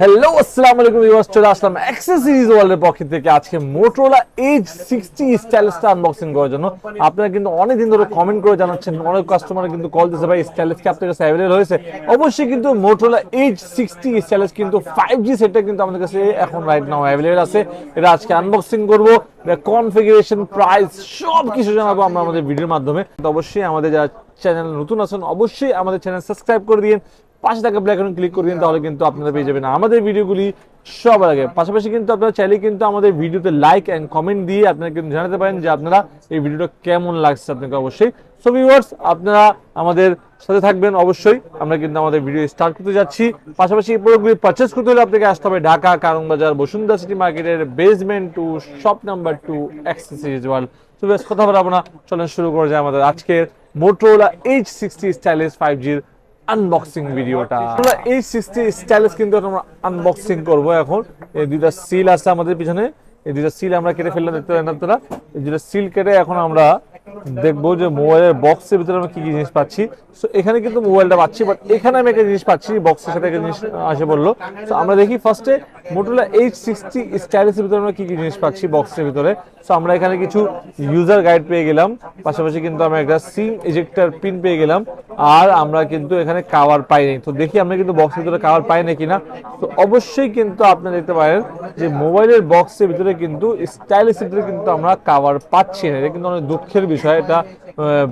Hello আসসালামু আলাইকুম viewers চলে আসলাম অ্যাক্সেসরিজ ওয়ার্ল্ডের পক্ষ থেকে। আজকে মোটরোলা এইচ সিক্সটি স্টাইলিশটা আনবক্সিং করার জন্য। আপনারা কিন্তু অনেকদিন ধরে কমেন্ট করে জানাচ্ছেন, অনেক কাস্টমার কিন্তু কল দিচ্ছে ভাই স্টাইলিশ কি আপনার কাছে অ্যাভেলেবল হয়েছে? অবশ্যই কিন্তু মোটরোলা এইচ সিক্সটি স্টাইলিশ কিন্তু ফাইভ জি সেটটা কিন্তু আমাদের কাছে এখন রাইট নাও অ্যাভেলেবল আছে। এটা আজকে আনবক্সিং করব। কনফিগারেশন প্রাইস সব কিছু জানাব আমরা আমাদের ভিডিওর মাধ্যমে। অবশ্যই আমাদের যারা চ্যানেল নতুন আছেন, অবশ্যই আমাদের চ্যানেল সাবস্ক্রাইব করে দিন পাশে থাকা ব্ল্যাক এখন ক্লিক করে দিন, তাহলে কিন্তু আপনারা পেয়ে যাবেন। আমাদের ভিডিওগুলি সবার আগে। পাশাপাশি কিন্তু আপনারা চাইলে কিন্তু আমাদের ভিডিওতে লাইক এন্ড কমেন্ট দিয়ে আপনারা কিন্তু জানাতে পারেন যে আপনারা এই ভিডিওটা কেমন লাগছে আপনাকে অবশ্যই। সো ভিউয়ার্স আপনারা আমাদের সাথে থাকবেন অবশ্যই। আমরা কিন্তু আমাদের ভিডিও স্টার্ট করতে যাচ্ছি। পাশাপাশি এই প্রোডাক্টগুলি পারচেস করতে হলে আপনাকে আসতে হবে ঢাকা কারণ বাজার বসুন্ধরা সিটি মার্কেটের basement two shop number two accessories world তো বেশ কথা বলব না। চলেন শুরু করে যায় আমাদের আজকের Motorola edge sixty stylish five জির আনবক্সিং ভিডিওটা আমরা এই সিক্সটি স্টাইলিশ কিন্তু আমরা আনবক্সিং করব এখন। এই দুইটা সিল আছে আমাদের পিছনে। এই দুইটা সিল আমরা কেটে ফেললাম, দেখতে পারেন আপনারা? এই দুইটা সিল কেটে এখন আমরা দেখব যে মোবাইলের বক্সের ভিতরে আমরা কি কি জিনিস পাচ্ছি। সো এখানে কিন্তু মোবাইলটা পাচ্ছি বাট এখানে আমি একটা জিনিস পাচ্ছি বক্সের সাথে একটা জিনিস আসে বলল। তো আমরা দেখি ফার্স্টে মোটোলা এইচ সিক্সটি স্টাইলিশের ভিতরে আমরা কি কি জিনিস পাচ্ছি বক্সের ভিতরে? সো আমরা এখানে কিছু ইউজার গাইড পেয়ে গেলাম। পাশাপাশি কিন্তু আমরা একটা সিম এজেক্টর পিন পেয়ে গেলাম। আর আমরা কিন্তু এখানে কাভার পাইনি। তো দেখি আমরা কিন্তু বক্সের ভিতরে কাভার পাই না কিনা। তো অবশ্যই কিন্তু আপনারা দেখতে পারেন যে মোবাইলের বক্সের ভিতরে কিন্তু স্টাইলিশের ভিতরে কিন্তু আমরা কাভার পাচ্ছি না। এটা কিন্তু অনেক দুঃখের বিষয়। এটা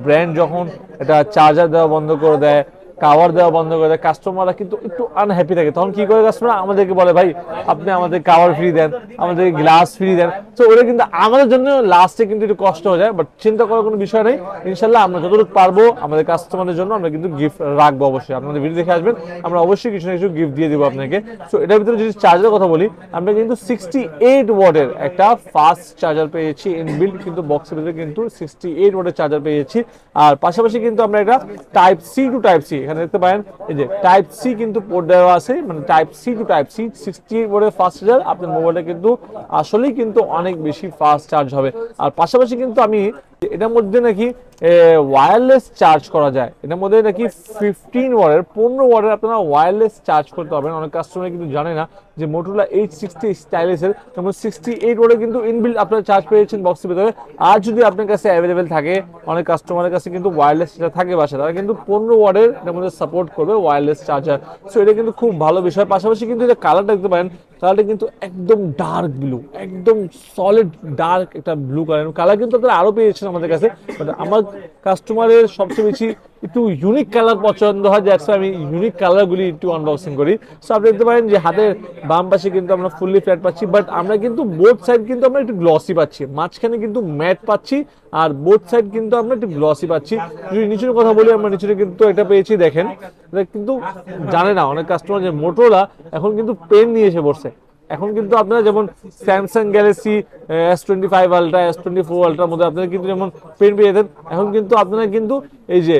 ব্র্যান্ড যখন এটা চার্জার দেওয়া বন্ধ করে দেয় কাভার দেওয়া বন্ধ করে দেয় কাস্টমাররা কিন্তু একটু আনহ্যাপি থাকে। তখন কি করে কাস্টমার আমাদেরকে বলে, ভাই, আপনি আমাদের কাভার ফ্রি দেন আমাদের গ্লাস ফ্রি দেন। তো ওটা কিন্তু আমাদের জন্য লাস্টে কিন্তু একটু কষ্ট হয়ে যায় বাট চিন্তা করার কোনো বিষয় নেই। ইনশাল্লাহ আমরা যতটুকু পারব আমাদের কাস্টমারদের জন্য আমরা কিন্তু গিফট রাখব অবশ্যই। আপনাদের ভিডিও দেখে আসবেন, আমরা অবশ্যই কিছু না কিছু গিফট দিয়ে দিব আপনাকে। তো এটার ভিতরে যদি চার্জারের কথা বলি, আমরা কিন্তু সিক্সটি এইট ওয়ার্ডের একটা ফাস্ট চার্জার পেয়েছি ইনবিল্ড কিন্তু বক্সের ভিতরে কিন্তু সিক্সটি এইট ওয়ার্ডের চার্জার পেয়েছি। আর পাশাপাশি কিন্তু আমরা এটা type C to type C এখানে দেখতে পারেন, এই যে টাইপ সি কিন্তু পোর্ট দেওয়া আছে মানে type C to type C sixty ওয়ার্ডের ফাস্ট চার্জার আপনার মোবাইলটা কিন্তু আসলেই কিন্তু অনেক বেশি ফাস্ট চার্জ হবে। আর পাশাপাশি কিন্তু আমি এটার মধ্যে নাকি ওয়্যারলেস চার্জ করা যায়। এটার মধ্যে নাকি ফিফটিন ওয়ার্ডের পনেরো ওয়ার্ডের আপনারা ওয়্যারলেস চার্জ করতে পারবেন। অনেক কাস্টমার কিন্তু জানে না যে মোটোলা এইট সিক্সটি স্টাইলিশের যেমন সিক্সটি এইট ওয়ার্ডে কিন্তু ইনবিল্ড আপনারা চার্জ পেয়েছেন বক্সের ভিতরে। আর যদি আপনার কাছে অ্যাভেলেবেল থাকে, অনেক কাস্টমারের কাছে কিন্তু ওয়্যারলেস যেটা থাকে বাসা তারা কিন্তু পনেরো ওয়ার্ডের এটার মধ্যে সাপোর্ট করবে ওয়্যারলেস চার্জার সো এটা কিন্তু খুব ভালো বিষয়। পাশাপাশি কিন্তু এটা কালারটা দেখতে পারেন কালারটা কিন্তু একদম ডার্ক ব্লু একদম সলিড ডার্ক একটা ব্লু কালার কালার কিন্তু আপনারা আরও পেয়েছেন আমাদের কাছে আমার কাস্টমারের সবচেয়ে বেশি একটু ইউনিক কালার পছন্দ হয় যাচ্ছে আমি ইউনিক কালারগুলি একটু আনবক্সিং করি। সো আপনি দেখতে পারেন যে হাতের বাম পাশে কিন্তু আমরা ফুললি ফ্ল্যাট পাচ্ছি বাট আমরা কিন্তু বোথ সাইড কিন্তু আমরা একটু গ্লসি পাচ্ছি। মাঝখানে কিন্তু ম্যাট পাচ্ছি, আর বোথ সাইড কিন্তু আমরা একটু গ্লসি পাচ্ছি। যদি নিচের কথা বলি, আমরা নিচে কিন্তু এটা পেয়েছি, দেখেন। কিন্তু জানে না, অনেক কাস্টমার যে মোটোরা এখন কিন্তু পেন নিয়ে এসে বসছে। এখন কিন্তু আপনারা যেমন Samsung Galaxy S twenty five ultra S twenty four আলট্রার মধ্যে আপনারা কিন্তু যেমন পেন পেয়ে যেতেন এখন কিন্তু আপনারা কিন্তু এই যে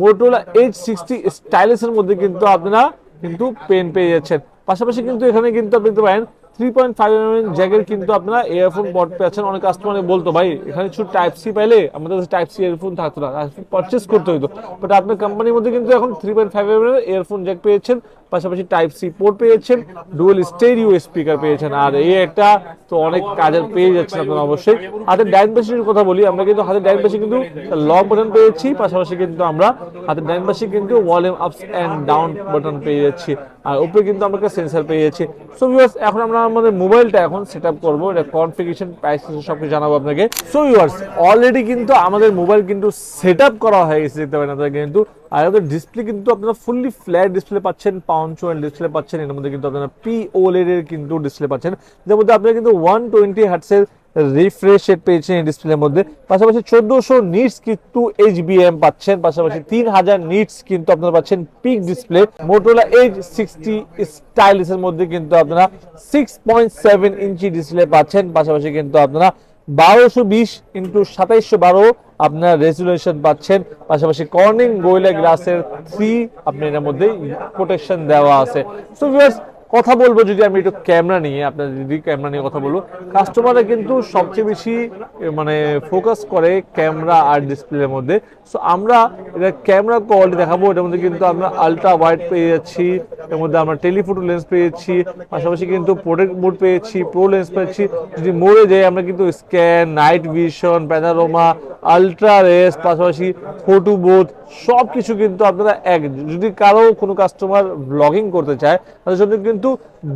মোটোলা এইচ সিক্সটি স্টাইলিশের মধ্যে কিন্তু আপনারা কিন্তু পেন পেয়ে যাচ্ছেন। পাশাপাশি কিন্তু এখানে কিন্তু আপনি দেখতে পারেন থ্রি পয়েন্ট ফাইভ এম জ্যাকের কিন্তু আপনারা ইয়ারফোন পট পেয়েছেন। অনেক কাস্টমার বলতো, ভাই, এখানে শুধু টাইপ সি পাইলে আমাদের কাছে টাইপ সি ইয়ারফোন থাকতো না পারচেস করতে হতো বাট আপনার কোম্পানির মধ্যে কিন্তু এখন three point five M earphone jack পেয়েছেন। পাশাপাশি টাইপ সি পোর্ট পেয়েছেন ডুয়েল স্টেরিও স্পিকার পেয়েছেন। আর এই একটা তো অনেক কাজের পেয়ে যাচ্ছেন আপনারা অবশ্যই। হাতের ডাইন পাশের কথা বলি, আমরা কিন্তু হাতের ডাইন পাশে কিন্তু লক বাটন পেয়েছি, পাশাপাশি কিন্তু আমরা হাতের ডাইন পাশে কিন্তু volume ups and down button পেয়ে যাচ্ছি। আর উপরে কিন্তু আমরা সেন্সার পেয়ে যাচ্ছি সো ভিউয়ার্স এখন আমরা আমাদের মোবাইলটা এখন সেট আপ করব। এটা কনফিগারেশন প্রাইস সব কিছু জানাব আপনাকে। সো ভিউয়ার্স অলরেডি কিন্তু আমাদের মোবাইল কিন্তু সেট আপ করা হয়ে গেছে, দেখতে পারেন আপনারা কিন্তু। আর আমাদের ডিসপ্লে কিন্তু আপনারা ফুললি ফ্ল্যাট ডিসপ্লে পাচ্ছেন ওয়ান ডিসপ্লে পাচ্ছেন এর মধ্যে কিন্তু আপনারা পি ওলেড এর কিন্তু ডিসপ্লে পাচ্ছেন। যার মধ্যে আপনারা কিন্তু ওয়ান টোয়েন্টি হার্টসের রিফ্রেশ রেট পেয়েছেন এই ডিসপ্লের মধ্যে। পাশাপাশি চোদ্দশো নিটস কিন্তু এইচবিএম পাচ্ছেন পাশাপাশি তিন হাজার নিটস কিন্তু আপনারা পাচ্ছেন peak display Motorola edge sixty স্টাইলিশের মধ্যে কিন্তু আপনারা six point seven inch display পাচ্ছেন পাশাপাশি কিন্তু আপনারা বারোশো বিশ ইন্টু সাতাইশশো বারো আপনার রেজুলেশন পাচ্ছেন। পাশাপাশি কর্নিং গোয়েলা গ্লাসের থ্রি আপনি এর মধ্যে প্রোটেকশন দেওয়া আছে। সো ভিউয়ার্স কথা বলব যদি আমি একটু ক্যামেরা নিয়ে, আপনার যদি ক্যামেরা নিয়ে কথা বলব। কাস্টমাররা কিন্তু সবচেয়ে বেশি মানে ফোকাস করে ক্যামেরা আর ডিসপ্লের মধ্যে। সো আমরা এটা ক্যামেরা কোয়ালিটি দেখাবো, এটার মধ্যে কিন্তু আমরা আলট্রা ওয়াইড পেয়ে যাচ্ছি, এর মধ্যে আমরা টেলিফোটো লেন্স পেয়েছি পাশাপাশি কিন্তু প্রোটেক্ট মোড পেয়েছি প্রো লেন্স পেয়েছি যদি মোড়ে যাই, আমরা কিন্তু scan night vision panorama ultra res পাশাপাশি ফটো বোথ সব কিছু কিন্তু আপনারা এক, যদি কারও কোনো কাস্টমার ব্লগিং করতে চায়, তাদের জন্য কিন্তু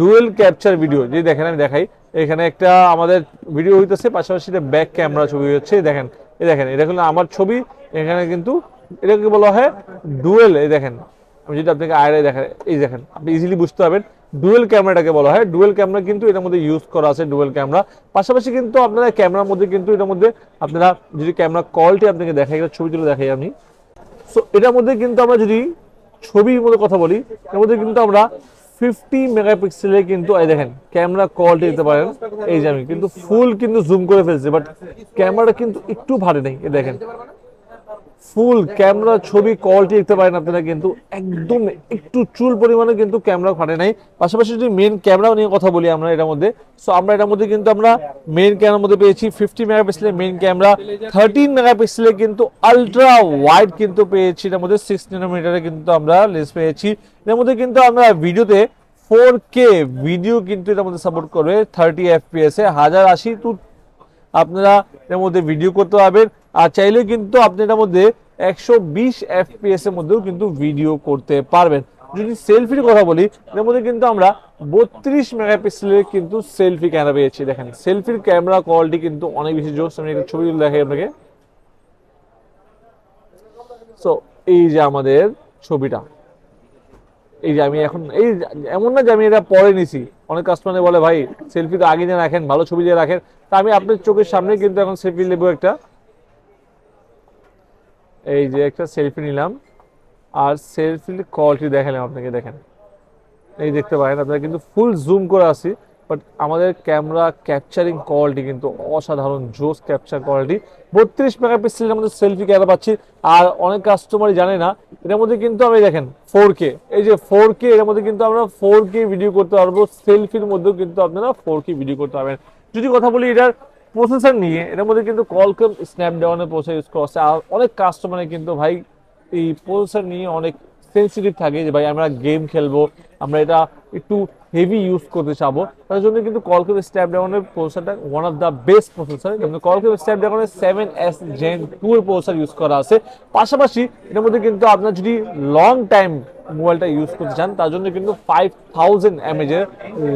ডুয়েল ক্যাপচার ভিডিও যদি দেখেন আমি দেখাই, এখানে একটা আমাদের ভিডিও হইতেছে, পাশাপাশি ব্যাক ক্যামেরা ছবি হচ্ছে দেখেন, এই দেখেন, এটা হলো আমার ছবি, এখানে কিন্তু এটাকে বলা হয় ডুয়েল এই দেখেন, আমি যদি আপনাকে আয়রে দেখেন এই দেখেন, আপনি ইজিলি বুঝতে পারবেন ডুয়েল ক্যামেরাটাকে বলা হয় ডুয়েল ক্যামেরা কিন্তু এটার মধ্যে ইউজ করা আছে ডুয়েল ক্যামেরা পাশাপাশি কিন্তু আপনারা ক্যামেরার মধ্যে কিন্তু এটার মধ্যে আপনারা যদি ক্যামেরা কোয়ালিটি আপনাকে দেখাই একটা ছবি তুলে দেখাই আমি সো এটার মধ্যে কিন্তু আমরা যদি ছবির মধ্যে কথা বলি, এর মধ্যে কিন্তু আমরা ফিফটি মেগাপিক্সেলে কিন্তু, এই দেখেন ক্যামেরা কোয়ালিটি দিতে পারেন এই যে আমি, কিন্তু ফুল কিন্তু জুম করে ফেলছি বাট ক্যামেরাটা কিন্তু একটু ভারী নেই, এই দেখেন। ফুল ক্যামেরা ছবি কোয়ালিটি দেখতে পারেন আপনারা কিন্তু। একদম একটু চুল পরিমাণে কিন্তু ক্যামেরা ফাটে নাই। পাশাপাশি যদি মেন ক্যামেরা নিয়ে কথা বলি আমরা এটার মধ্যে সো আমরা এটার মধ্যে কিন্তু আমরা মেন ক্যামেরার মধ্যে পেয়েছি ফিফটি মেগাপিক্সেলের মেন ক্যামেরা থার্টিন মেগাপিক্সেলের কিন্তু আলট্রা ওয়াইড কিন্তু পেয়েছি। এটার মধ্যে সিক্স নানোমিটারে কিন্তু আমরা লেন্স পেয়েছি। এর মধ্যে কিন্তু আমরা ভিডিওতে ফোর কে ভিডিও কিন্তু এটার মধ্যে সাপোর্ট করবে থার্টি এফপিএস এ হাজার আশি টু আপনারা এর মধ্যে ভিডিও করতে পারবেন। আর চাইলে কিন্তু আপনি এটার মধ্যে একশো বিশ এফপিএস এর মধ্যেও কিন্তু ভিডিও করতে পারবেন। যদি সেলফির কথা বলি, এর মধ্যে কিন্তু আমরা বত্রিশ মেগাপিক্সেলের কিন্তু সেলফি ক্যামেরা পেয়েছি। দেখেন সেলফির ক্যামেরা কোয়ালিটি কিন্তু অনেক বেশি জোস আমি একটা ছবি দেখাই আপনাকে। সো এই যে আমাদের ছবিটা। এই যে আমি এখন, এই এমন না যে আমি এটা পরে নিছি। অনেক কাস্টমার বলে, ভাই সেলফি তো আগে দিয়ে রাখেন, ভালো ছবি দিয়ে রাখেন। তা আমি আপনার চোখের সামনে কিন্তু এখন সেলফি নেব একটা। এই যে একটা সেলফি নিলাম। আর সেলফি কোয়ালিটি দেখালাম আপনাকে, দেখেন। এই দেখতে পারেন, আপনারা কিন্তু ফুল জুম করে আসি বাট আমাদের ক্যামেরা ক্যাপচারিং কোয়ালিটি কিন্তু অসাধারণ, জোস ক্যাপচার কোয়ালিটি বত্রিশ মেগাপিক্সেলের মধ্যে সেলফি ক্যামেরা পাচ্ছি, আর অনেক কাস্টমারই জানে না এটার মধ্যে কিন্তু আমি দেখেন ফোর কে এই যে ফোর কে এর মধ্যে কিন্তু আমরা ফোর কে ভিডিও করতে পারব সেলফির মধ্যেও কিন্তু আপনারা ফোর কে ভিডিও করতে পারবেন। যদি কথা বলি এটার প্রসেসর নিয়ে, এর মধ্যে কিন্তু কলকম স্ন্যাপড্রাগনের প্রসেসর ইউজ করা আর অনেক কাস্টমারে কিন্তু ভাই, এই প্রসেসর নিয়ে অনেক সেন্সিটিভ থাকে যে ভাই, আমরা গেম খেলব, আমরা এটা একটু হেভি ইউজ করতে চাবো। তার জন্য কিন্তু কলকম স্ন্যাপড্রাগনের প্রসেসরটা one of the best processor কিন্তু কলকম স্ন্যাপড্রাগনের সেভেন এস জেন টু এর প্রসেসর ইউজ করা আছে। পাশাপাশি এটার মধ্যে কিন্তু আপনার যদি লং টাইম মোবাইলটা ইউজ করতে চান, তার জন্য কিন্তু ফাইভ থাউজেন্ড এমএজ এর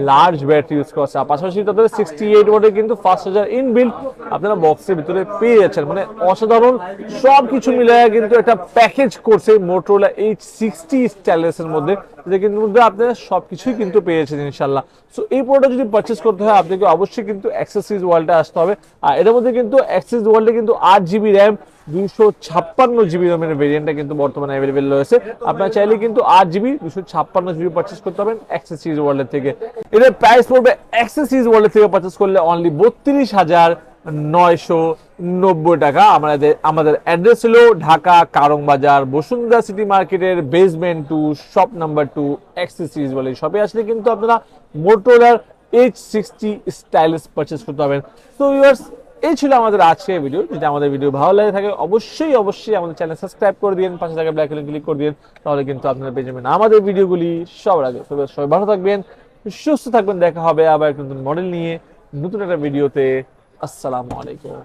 লার্জ ব্যাটারি ইউজ করা আছে। আর পাশাপাশি তাদের সিক্সটি এইট ওয়াটের কিন্তু ফার্স্ট চার্জার ইনবিল্ট আপনারা বক্সের ভিতরে পেয়ে যাচ্ছেন। মানে অসাধারণ সব কিছু মিলিয়ে কিন্তু একটা প্যাকেজ করছে মোটরোলা এইচ সিক্সটি স্টাইলেসের মধ্যে। যে কিন্তু আপনারা সব কিছুই কিন্তু পেয়েছেন ইনশাল্লাহ সো এই প্রোডাক্ট যদি পারচেস করতে হয়, আপনাকে অবশ্যই কিন্তু অ্যাক্সেসরিজ ওয়ার্ল্ডে আসতে হবে। আর এটার মধ্যে কিন্তু অ্যাক্সেস ওয়ার্ল্ডে কিন্তু আট জিবি র্যাম দুশো ছাপ্পান্ন জিবি র্যামের ভেরিয়েন্টটা কিন্তু বর্তমানে অ্যাভেলেবেল রয়েছে। আপনার চাইলে কিন্তু আট জিবি দুশো ছাপ্পান্ন জিবি পারচেস করতে পারবেন অ্যাক্সেস সিরিজ ওয়ার্ল্ডের থেকে। এটার প্রাইস পড়বে অ্যাক্সেস সিরিজ ওয়ার্ল্ডের থেকে পারচেস করলে অনলি বত্রিশ হাজার নয়শো নব্বই টাকা। আমাদের আমাদের অ্যাড্রেস হলো ঢাকা কারং বাজার বসুন্ধরা সিটি মার্কেটের basement two shop number two accessories বলে শপে আসলে কিন্তু আপনারা মোটোলার এইচ সিক্সটি স্টাইলিশ পারচেস করতে পারবেন। তো ইউর্স এই ছিল আমাদের আজকের ভিডিও যদি আমাদের ভিডিও ভালো লাগে থাকে, অবশ্যই অবশ্যই আমাদের চ্যানেল সাবস্ক্রাইব করে দিন পাশে থাকা ব্ল্যাক ক্লিক করে দিন তাহলে কিন্তু আপনারা পেয়ে যাবেন আমাদের ভিডিওগুলি সবার আগে। সবাই ভালো থাকবেন, সুস্থ থাকবেন, দেখা হবে আবার একটা নতুন মডেল নিয়ে, নতুন একটা ভিডিওতে আসসালামু আলাইকুম।